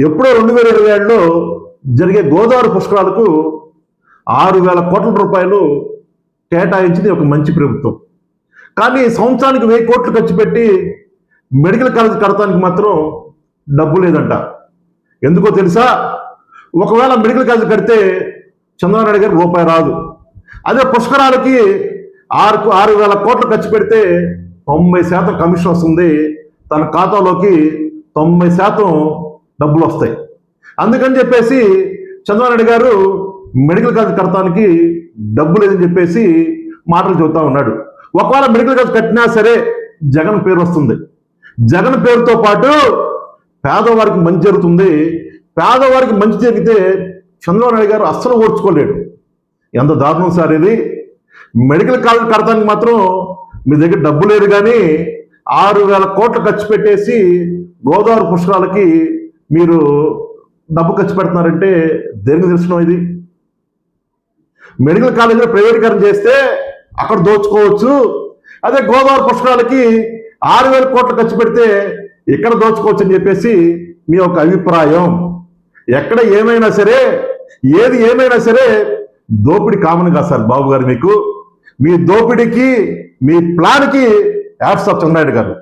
ఎప్పుడో రెండు వేల ఇరవై ఏడులో జరిగే గోదావరి పుష్కరాలకు ఆరు వేల కోట్ల రూపాయలు కేటాయించింది ఒక మంచి ప్రభుత్వం. కానీ సంవత్సరానికి వెయ్యి కోట్లు ఖర్చు పెట్టి మెడికల్ కాలేజ్ కడతానికి మాత్రం డబ్బు లేదంట. ఎందుకో తెలుసా? ఒకవేళ మెడికల్ కాలేజ్ కడితే చంద్రబాబు నాయుడు గారు రూపాయి రాదు. అదే పుష్కరాలకి ఆరు ఆరు వేల కోట్లు ఖర్చు పెడితే తొంభై శాతం కమిషన్ వస్తుంది. తన ఖాతాలోకి తొంభై శాతం డబ్బులు వస్తాయి. అందుకని చెప్పేసి చంద్రబాబు గారు మెడికల్ కాలేజ్ కడతానికి డబ్బు లేదని చెప్పేసి మాటలు చెబుతా ఉన్నాడు. ఒకవేళ మెడికల్ కాలేజ్ కట్టినా సరే జగన్ పేరు వస్తుంది. జగన్ పేరుతో పాటు పేదవారికి మంచి జరుగుతుంది. పేదవారికి మంచి జరిగితే చంద్రబాబు నాయుడు గారు అస్సలు ఓర్చుకోలేడు. ఎంత దారుణం సార్ ఇది. మెడికల్ కాలేజ్ కడతానికి మాత్రం మీ దగ్గర డబ్బు లేదు కానీ ఆరు వేల కోట్లు ఖర్చు పెట్టేసి గోదావరి పుష్కరాలకి మీరు డబ్బు ఖర్చు పెడుతున్నారంటే దేనికి తెలిసిన ఇది? మెడికల్ కాలేజీలో ప్రైవేటీకరణ చేస్తే అక్కడ దోచుకోవచ్చు. అదే గోదావరి పుష్కరాలకి ఆరు వేల కోట్లు ఖర్చు పెడితే ఇక్కడ దోచుకోవచ్చు అని చెప్పేసి మీ యొక్క అభిప్రాయం. ఎక్కడ ఏమైనా సరే ఏది ఏమైనా సరే దోపిడి కామన్ కాదు సార్ బాబు గారు మీకు. మీ దోపిడీకి మీ ప్లాన్కి యాప్స్ ఆఫ్ చంద్రనాయుడు గారు.